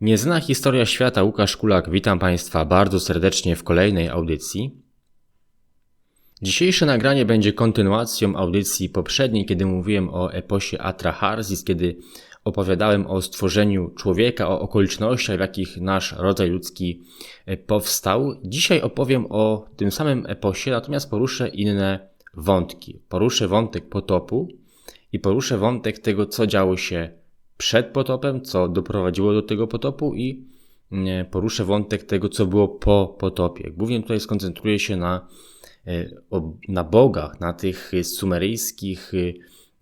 Nieznana historia świata Łukasz Kulak, witam Państwa bardzo serdecznie w kolejnej audycji. Dzisiejsze nagranie będzie kontynuacją audycji poprzedniej, kiedy mówiłem o eposie Atraharzis, kiedy opowiadałem o stworzeniu człowieka, o okolicznościach, w jakich nasz rodzaj ludzki e, powstał. Dzisiaj opowiem o tym samym eposie, natomiast poruszę inne wątki. Poruszę wątek potopu i poruszę wątek tego, co działo się przed potopem, co doprowadziło do tego potopu i mm, poruszę wątek tego, co było po potopie. Głównie tutaj skoncentruję się na, e, na bogach, na tych sumeryjskich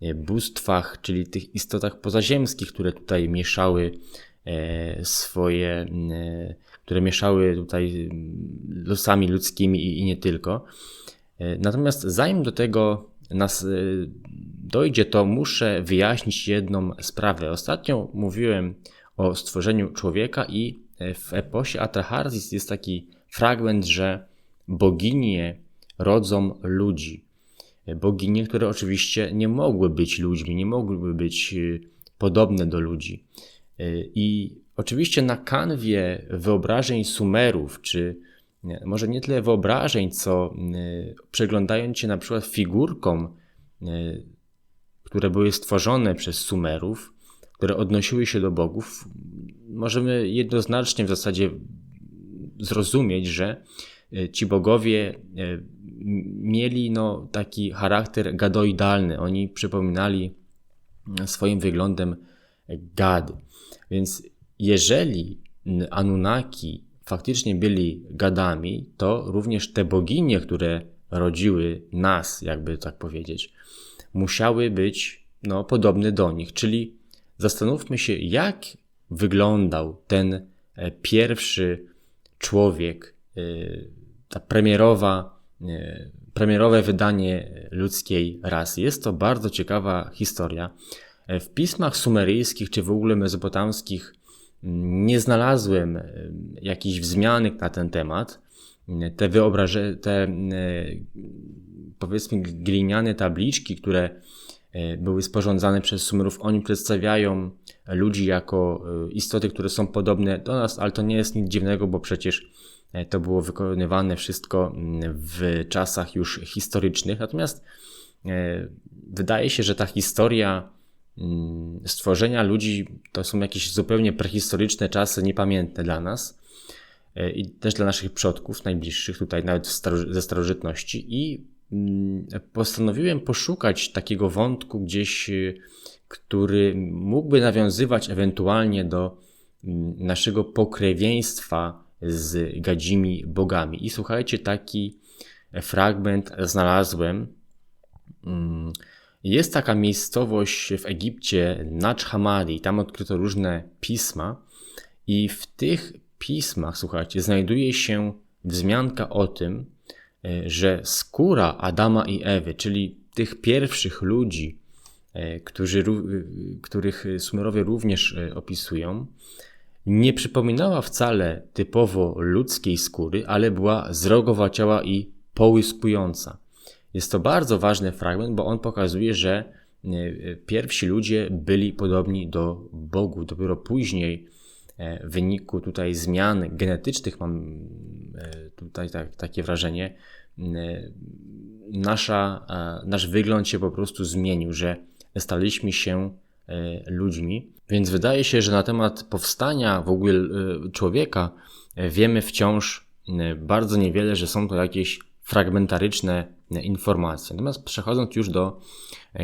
e, bóstwach, czyli tych istotach pozaziemskich, które tutaj mieszały e, swoje, które mieszały tutaj losami ludzkimi i nie tylko. Natomiast zanim do tego nas dojdzie, to muszę wyjaśnić jedną sprawę. Ostatnio mówiłem o stworzeniu człowieka i w eposie Atraharzis jest taki fragment, że boginie rodzą ludzi. Boginie, które oczywiście nie mogły być ludźmi, nie mogłyby być y, podobne do ludzi. Y, I oczywiście na kanwie wyobrażeń Sumerów, czy może nie tyle wyobrażeń, co y, przeglądając się na przykład figurkom które były stworzone przez Sumerów, które odnosiły się do bogów, możemy jednoznacznie w zasadzie zrozumieć, że e, ci bogowie e, mieli no, taki charakter gadoidalny. Oni przypominali swoim wyglądem gady. Więc jeżeli Anunnaki faktycznie byli gadami, to również te boginie, które rodziły nas, jakby tak powiedzieć, musiały być no, podobne do nich. Czyli zastanówmy się, jak wyglądał ten e, pierwszy człowiek, e, ta premierowa, e, premierowe wydanie ludzkiej rasy. Jest to bardzo ciekawa historia. W pismach sumeryjskich czy w ogóle mezopotamskich mm, nie znalazłem jakichś wzmianek na ten temat. Te wyobrażenia, te powiedzmy gliniane tabliczki, które e, były sporządzane przez Sumerów, oni przedstawiają ludzi jako e, istoty, które są podobne do nas, ale to nie jest nic dziwnego, bo przecież e, to było wykonywane wszystko w czasach już historycznych. Natomiast wydaje się, że ta historia stworzenia ludzi to są jakieś zupełnie prehistoryczne czasy, niepamiętne dla nas i też dla naszych przodków najbliższych, tutaj nawet ze starożytności. I Mm, postanowiłem poszukać takiego wątku gdzieś, y, który mógłby nawiązywać ewentualnie do mm, naszego pokrewieństwa z gadzimi bogami. I słuchajcie, taki fragment znalazłem. Mm, jest taka miejscowość w Egipcie, Nacz Hamadi, tam odkryto różne pisma, i w tych pismach, słuchajcie, znajduje się wzmianka o tym, E, że skóra Adama i Ewy, czyli tych pierwszych ludzi, e, którzy, e, których Sumerowie również opisują, nie przypominała wcale typowo ludzkiej skóry, ale była zrogowaciała i połyskująca. Jest to bardzo ważny fragment, bo on pokazuje, że pierwsi ludzie byli podobni do Bogu. Dopiero później, w wyniku tutaj zmian genetycznych, mam tutaj tak, takie wrażenie, Y, nasza, nasz wygląd się po prostu zmienił, że staliśmy się ludźmi. Więc wydaje się, że na temat powstania w ogóle człowieka wiemy wciąż bardzo niewiele, że są to jakieś fragmentaryczne informacje. Natomiast przechodząc już do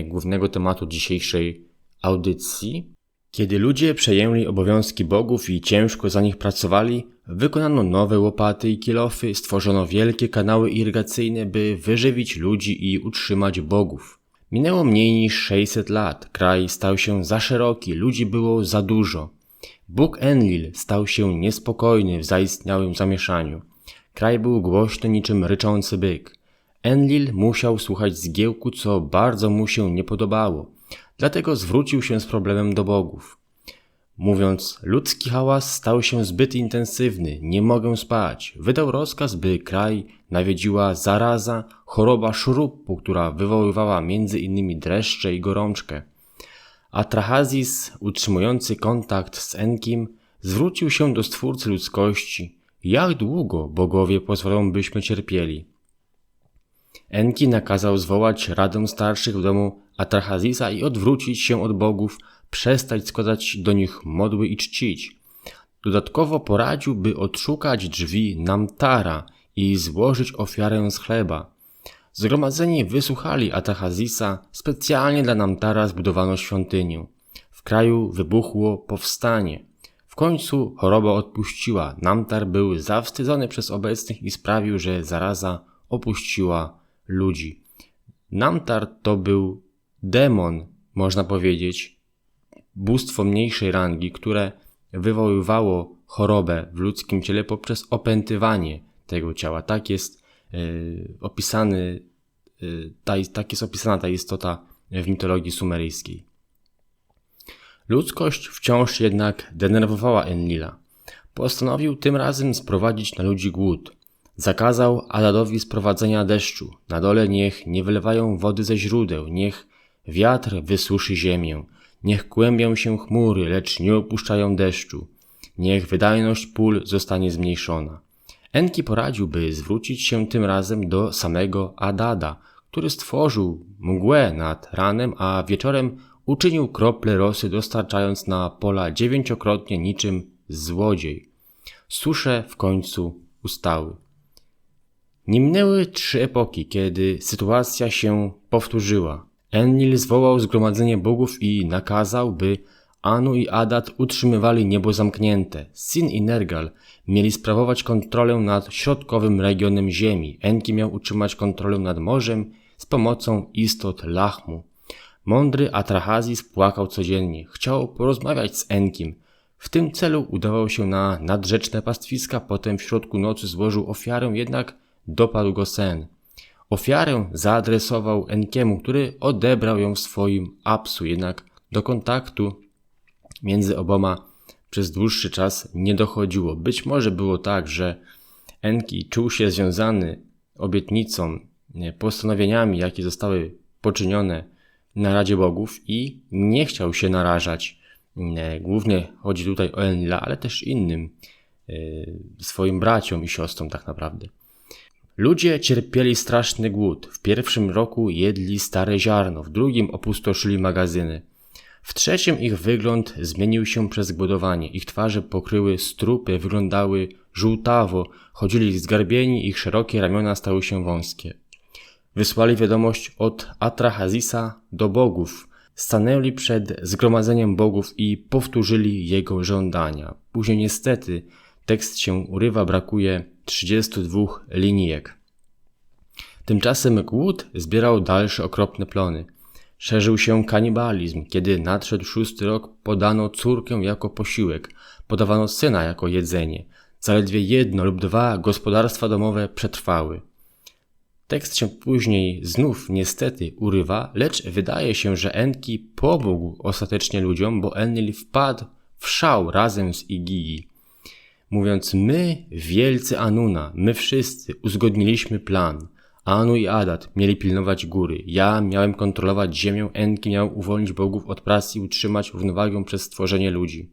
głównego tematu dzisiejszej audycji, kiedy ludzie przejęli obowiązki bogów i ciężko za nich pracowali, wykonano nowe łopaty i kilofy, stworzono wielkie kanały irygacyjne, by wyżywić ludzi i utrzymać bogów. Minęło mniej niż 600 lat, kraj stał się za szeroki, ludzi było za dużo. Bóg Enlil stał się niespokojny w zaistniałym zamieszaniu. Kraj był głośny niczym ryczący byk. Enlil musiał słuchać zgiełku, co bardzo mu się nie podobało. Dlatego zwrócił się z problemem do bogów. Mówiąc, ludzki hałas stał się zbyt intensywny, nie mogę spać. Wydał rozkaz, by kraj nawiedziła zaraza, choroba szrupu, która wywoływała między innymi dreszcze i gorączkę. Atrahazis, utrzymujący kontakt z Enkim, zwrócił się do Stwórcy ludzkości. Jak długo bogowie pozwolą, byśmy cierpieli? Enki nakazał zwołać radę starszych w domu Atrahazisa i odwrócić się od bogów, przestać składać do nich modły i czcić. Dodatkowo poradził, by odszukać drzwi Namtara i złożyć ofiarę z chleba. Zgromadzeni wysłuchali Atahazisa, specjalnie dla Namtara zbudowano świątynię. W kraju wybuchło powstanie. W końcu choroba odpuściła. Namtar był zawstydzony przez obecnych i sprawił, że zaraza opuściła ludzi. Namtar to był demon, można powiedzieć, bóstwo mniejszej rangi, które wywoływało chorobę w ludzkim ciele poprzez opętywanie tego ciała. Tak jest yy, opisany, yy, ta, tak jest opisana ta istota w mitologii sumeryjskiej. Ludzkość wciąż jednak denerwowała Enlila. Postanowił tym razem sprowadzić na ludzi głód. Zakazał Adadowi sprowadzenia deszczu. Na dole niech nie wylewają wody ze źródeł, niech wiatr wysuszy ziemię, niech kłębią się chmury, lecz nie opuszczają deszczu. Niech wydajność pól zostanie zmniejszona. Enki poradził, by zwrócić się tym razem do samego Adada, który stworzył mgłę nad ranem, a wieczorem uczynił krople rosy, dostarczając na pola dziewięciokrotnie niczym złodziej. Susze w końcu ustały. Nie minęły trzy epoki, kiedy sytuacja się powtórzyła. Enlil zwołał zgromadzenie bogów i nakazał, by Anu i Adat utrzymywali niebo zamknięte. Sin i Nergal mieli sprawować kontrolę nad środkowym regionem Ziemi. Enki miał utrzymać kontrolę nad morzem z pomocą istot Lachmu. Mądry Atrahazis płakał codziennie. Chciał porozmawiać z Enkim. W tym celu udawał się na nadrzeczne pastwiska, potem w środku nocy złożył ofiarę, jednak dopadł go sen. Ofiarę zaadresował Enkiemu, który odebrał ją w swoim apsu, jednak do kontaktu między oboma przez dłuższy czas nie dochodziło. Być może było tak, że Enki czuł się związany obietnicą, postanowieniami, jakie zostały poczynione na Radzie Bogów i nie chciał się narażać. Głównie chodzi tutaj o Enlila, ale też innym e, swoim braciom i siostrom tak naprawdę. Ludzie cierpieli straszny głód. W pierwszym roku jedli stare ziarno, w drugim opustoszyli magazyny. W trzecim ich wygląd zmienił się przez głodowanie. Ich twarze pokryły strupy, wyglądały żółtawo, chodzili zgarbieni, ich szerokie ramiona stały się wąskie. Wysłali wiadomość od Atrahazisa do bogów. Stanęli przed zgromadzeniem bogów i powtórzyli jego żądania. Później niestety tekst się urywa, brakuje 32 linijek. Tymczasem głód zbierał dalsze okropne plony. Szerzył się kanibalizm. Kiedy nadszedł szósty rok, podano córkę jako posiłek, podawano syna jako jedzenie. Zaledwie jedno lub dwa gospodarstwa domowe przetrwały. Tekst się później znów niestety urywa, lecz wydaje się, że Enki pomógł ostatecznie ludziom, bo Enlil wpadł w szał razem z Igigi. Mówiąc, my, wielcy Anuna, my wszyscy uzgodniliśmy plan. Anu i Adat mieli pilnować góry. Ja miałem kontrolować ziemię, Enki miał uwolnić bogów od pracy i utrzymać równowagę przez stworzenie ludzi.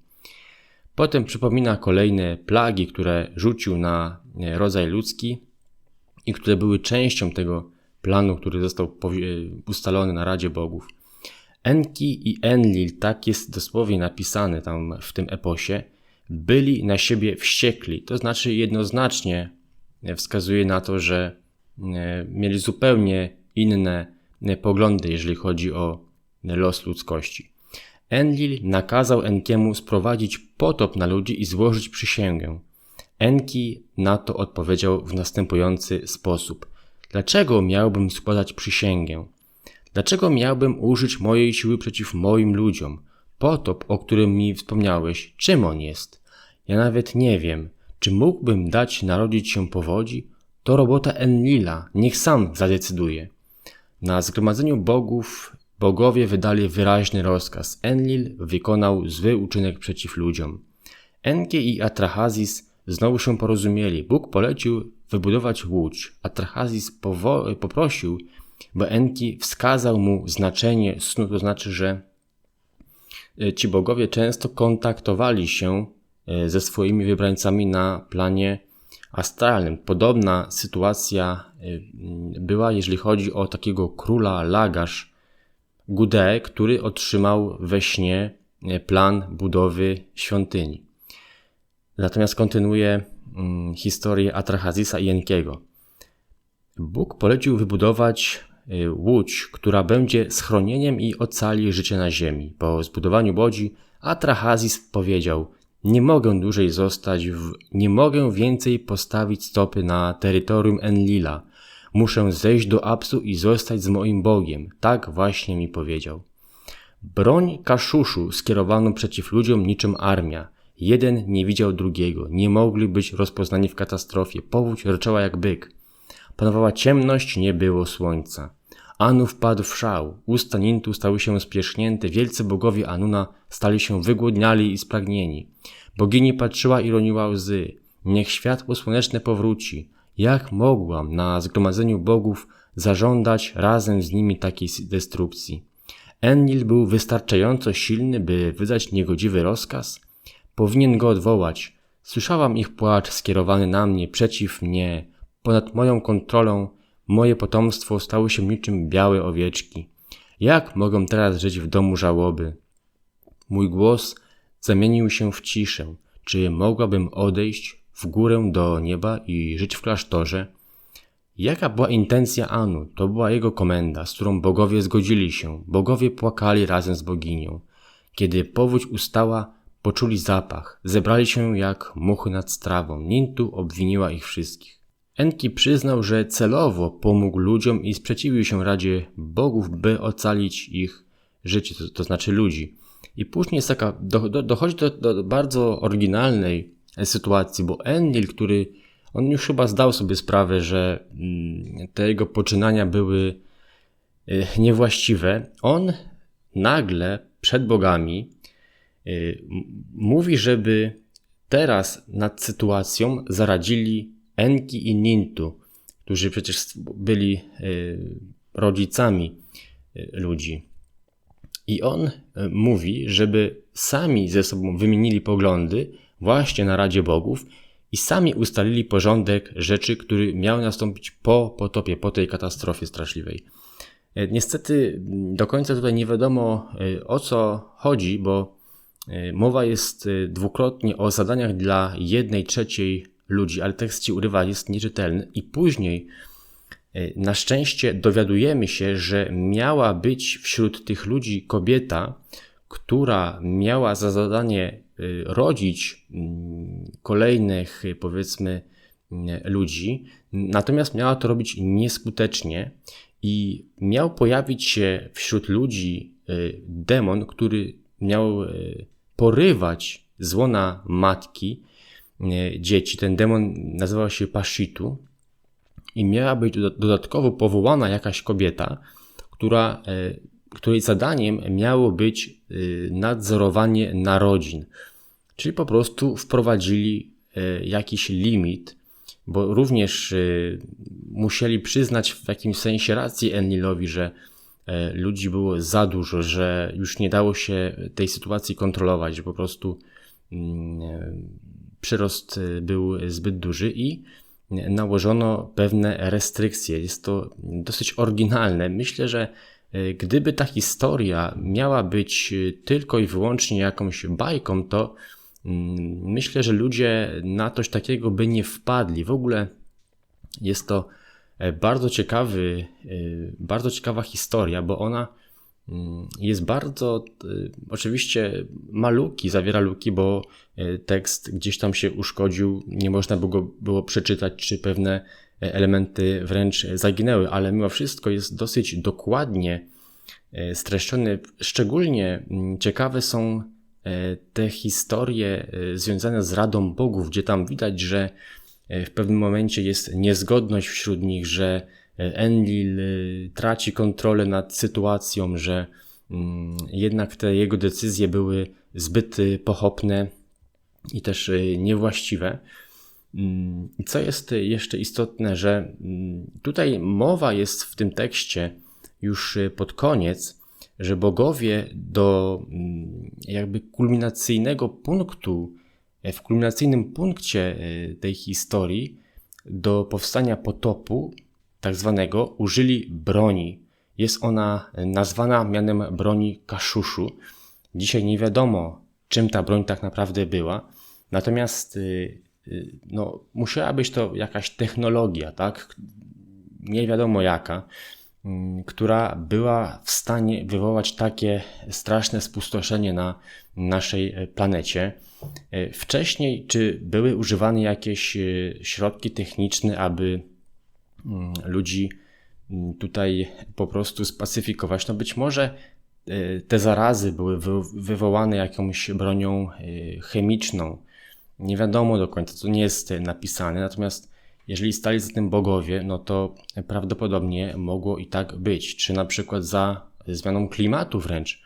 Potem przypomina kolejne plagi, które rzucił na rodzaj ludzki, i które były częścią tego planu, który został ustalony na Radzie Bogów. Enki i Enlil, tak jest dosłownie napisane tam w tym eposie, byli na siebie wściekli. To znaczy jednoznacznie wskazuje na to, że e, mieli zupełnie inne e, poglądy, jeżeli chodzi o los ludzkości. Enlil nakazał Enkiemu sprowadzić potop na ludzi i złożyć przysięgę. Enki na to odpowiedział w następujący sposób. Dlaczego miałbym składać przysięgę? Dlaczego miałbym użyć mojej siły przeciw moim ludziom? Potop, o którym mi wspomniałeś, czym on jest? Ja nawet nie wiem. Czy mógłbym dać narodzić się powodzi? To robota Enlila, niech sam zadecyduje. Na zgromadzeniu bogów bogowie wydali wyraźny rozkaz. Enlil wykonał zły uczynek przeciw ludziom. Enki i Atrahazis Znowu się porozumieli. Bóg polecił wybudować łódź, a Trachazis poprosił, by Enki wskazał mu znaczenie snu, to znaczy, że e, ci bogowie często kontaktowali się ze swoimi wybrańcami na planie astralnym. Podobna sytuacja była, jeżeli chodzi o takiego króla Lagasz Gude, który otrzymał we śnie plan budowy świątyni. Natomiast kontynuuję mm, historię Atrahazisa i Enkiego. Bóg polecił wybudować łódź, która będzie schronieniem i ocali życie na ziemi. Po zbudowaniu łodzi Atrahazis powiedział: Nie mogę dłużej zostać, w... nie mogę więcej postawić stopy na terytorium Enlila. Muszę zejść do Apsu i zostać z moim Bogiem. Tak właśnie mi powiedział. Broń kaszuszu skierowano przeciw ludziom niczym armia. Jeden nie widział drugiego, nie mogli być rozpoznani w katastrofie. Powódź ryczała jak byk. Panowała ciemność, nie było słońca. Anu wpadł w szał, usta Nintu stały się spiesznięte, wielcy bogowie Anuna stali się wygłodniali i spragnieni. Bogini patrzyła i roniła łzy. Niech światło słoneczne powróci. Jak mogłam na zgromadzeniu bogów zażądać razem z nimi takiej destrukcji? Enlil był wystarczająco silny, by wydać niegodziwy rozkaz? Powinien go odwołać. Słyszałam ich płacz skierowany na mnie, przeciw mnie. Ponad moją kontrolą moje potomstwo stało się niczym białe owieczki. Jak mogę teraz żyć w domu żałoby? Mój głos zamienił się w ciszę. Czy mogłabym odejść w górę do nieba i żyć w klasztorze? Jaka była intencja Anu? To była jego komenda, z którą bogowie zgodzili się. Bogowie płakali razem z boginią. Kiedy powódź ustała, poczuli zapach. Zebrali się jak muchy nad strawą. Nintu obwiniła ich wszystkich. Enki przyznał, że celowo pomógł ludziom i sprzeciwił się Radzie Bogów, by ocalić ich życie, to, to znaczy ludzi. I później jest taka, do, do, dochodzi do, do bardzo oryginalnej sytuacji, bo Enlil, który on już chyba zdał sobie sprawę, że mm, te jego poczynania były y, niewłaściwe. On nagle przed bogami y, mówi, żeby teraz nad sytuacją zaradzili Enki i Nintu, którzy przecież byli y, rodzicami ludzi. I on mówi, żeby sami ze sobą wymienili poglądy właśnie na Radzie Bogów i sami ustalili porządek rzeczy, który miał nastąpić po potopie, po tej katastrofie straszliwej. Niestety do końca tutaj nie wiadomo o co chodzi, bo mowa jest dwukrotnie o zadaniach dla jednej trzeciej ludzi, ale tekst ci urywa, jest nieczytelny i później na szczęście dowiadujemy się, że miała być wśród tych ludzi kobieta, która miała za zadanie y, rodzić mm, kolejnych, y, powiedzmy, mm, ludzi, natomiast miała to robić nieskutecznie i miał pojawić się wśród ludzi demon, który miał porywać złona matki dzieci. Ten demon nazywał się Pashitu i miała być dodatkowo powołana jakaś kobieta, która której zadaniem miało być y, nadzorowanie narodzin. Czyli po prostu wprowadzili jakiś limit, bo również musieli przyznać w jakimś sensie rację Enlilowi, że ludzi było za dużo, że już nie dało się tej sytuacji kontrolować, że po prostu mm, przyrost był zbyt duży i nałożono pewne restrykcje. Jest to dosyć oryginalne. Myślę, że E, gdyby ta historia miała być e, tylko i wyłącznie jakąś bajką, to mm, myślę, że ludzie na coś takiego by nie wpadli. W ogóle jest to e, bardzo ciekawy, bardzo ciekawa historia, bo ona jest bardzo, oczywiście ma luki, zawiera luki, bo tekst gdzieś tam się uszkodził, nie można było, było przeczytać, czy pewne elementy wręcz zaginęły, ale mimo wszystko jest dosyć dokładnie streszczony. Szczególnie mm, ciekawe są te historie związane z Radą Bogów, gdzie tam widać, że w pewnym momencie jest niezgodność wśród nich, że Enlil traci kontrolę nad sytuacją, że mm, jednak te jego decyzje były zbyt pochopne i też niewłaściwe. Mm, I co jest jeszcze istotne, że mm, tutaj mowa jest w tym tekście już y, pod koniec, że bogowie do jakby kulminacyjnego punktu w kulminacyjnym punkcie tej historii do powstania potopu, tak zwanego, użyli broni. Jest ona nazwana mianem broni kaszuszu. Dzisiaj nie wiadomo, czym ta broń tak naprawdę była. Natomiast no, musiała być to jakaś technologia, tak? Nie wiadomo jaka, mm, która była w stanie wywołać takie straszne spustoszenie na naszej planecie. E, wcześniej, czy były używane jakieś środki techniczne, aby ludzi mm, tutaj po prostu spacyfikować? No być może te zarazy były wywołane jakąś bronią chemiczną, nie wiadomo do końca, to nie jest napisane, natomiast jeżeli stali za tym bogowie, no to prawdopodobnie mogło i tak być. Czy na przykład za zmianą klimatu wręcz,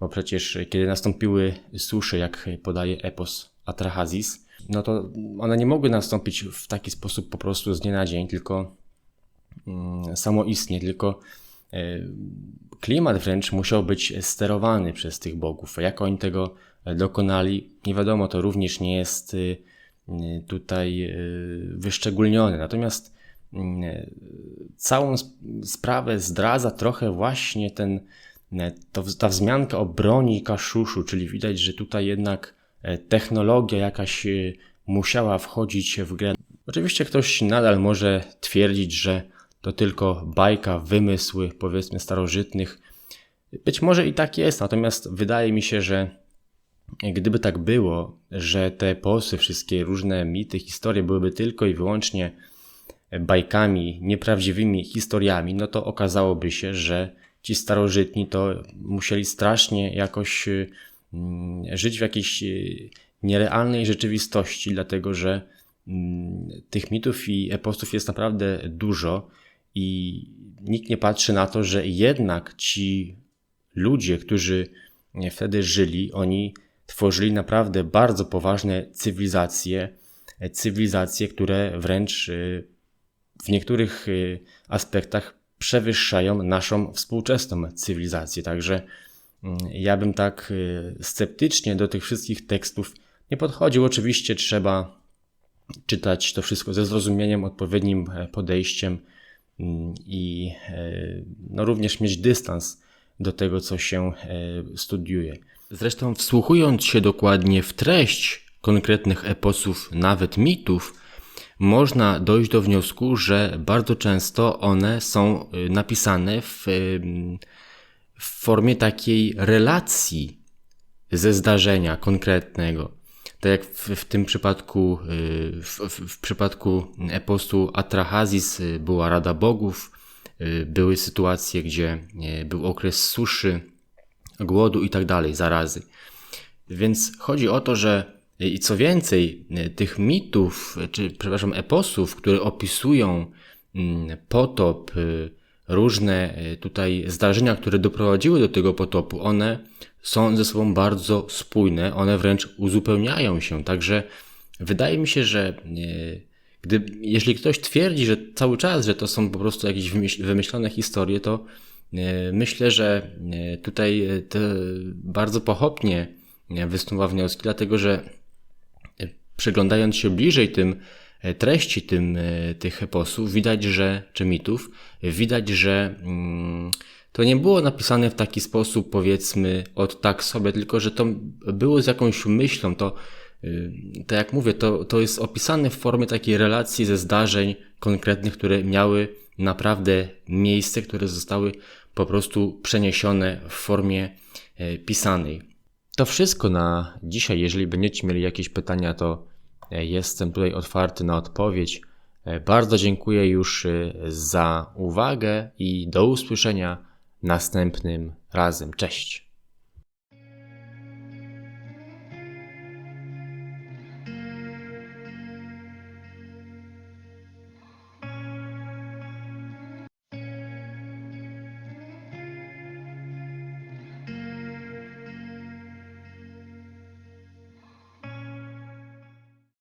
bo przecież kiedy nastąpiły susze, jak podaje epos Atrahazis, no to one nie mogły nastąpić w taki sposób po prostu z dnia na dzień, tylko mm, samoistnie, tylko e, klimat wręcz musiał być sterowany przez tych bogów. Jak oni tego dokonali, nie wiadomo, to również nie jest y, y, tutaj y, wyszczególnione. Natomiast całą sprawę zdradza trochę właśnie ten, to, ta wzmianka o broni kaszuszu, czyli widać, że tutaj jednak e, technologia jakaś musiała wchodzić w grę. Oczywiście ktoś nadal może twierdzić, że to tylko bajka, wymysły powiedzmy starożytnych. Być może i tak jest, natomiast wydaje mi się, że Gdyby tak było, że te posy, wszystkie różne mity, historie byłyby tylko i wyłącznie bajkami, nieprawdziwymi historiami, no to okazałoby się, że ci starożytni to musieli strasznie jakoś mm, żyć w jakiejś y, nierealnej rzeczywistości, dlatego że mm, tych mitów i eposów jest naprawdę dużo i nikt nie patrzy na to, że jednak ci ludzie, którzy wtedy żyli, oni tworzyli naprawdę bardzo poważne cywilizacje, cywilizacje, które wręcz w niektórych aspektach przewyższają naszą współczesną cywilizację. Także mm, ja bym tak y, sceptycznie do tych wszystkich tekstów nie podchodził. Oczywiście trzeba czytać to wszystko ze zrozumieniem, odpowiednim e, podejściem mm, i e, no, również mieć dystans do tego, co się e, studiuje. Zresztą wsłuchując się dokładnie w treść konkretnych eposów, nawet mitów, można dojść do wniosku, że bardzo często one są y, napisane w, y, w formie takiej relacji ze zdarzenia konkretnego. Tak jak w, w tym przypadku, y, w, w, w przypadku eposu Atrahazis była Rada Bogów, były sytuacje, gdzie był okres suszy, głodu i tak dalej, zarazy. Więc chodzi o to, że i co więcej, tych mitów, czy przepraszam, eposów, które opisują mm, potop, y, różne y, tutaj zdarzenia, które doprowadziły do tego potopu, one są ze sobą bardzo spójne, one wręcz uzupełniają się. Także wydaje mi się, że y, gdy, jeśli ktoś twierdzi, że cały czas, że to są po prostu jakieś wymyślone historie, to E, myślę, że e, tutaj e, bardzo pochopnie wysnuwa wnioski, dlatego że przyglądając się bliżej tym treści tym, tych eposów, widać, że, czy mitów, widać, że mm, to nie było napisane w taki sposób, powiedzmy, od tak sobie, tylko że to było z jakąś myślą, to, tak jak mówię, to, to jest opisane w formie takiej relacji ze zdarzeń konkretnych, które miały naprawdę miejsce, które zostały po prostu przeniesione w formie e, pisanej. To wszystko na dzisiaj. Jeżeli będziecie mieli jakieś pytania, to e, jestem tutaj otwarty na odpowiedź. E, bardzo dziękuję już za uwagę i do usłyszenia następnym razem. Cześć.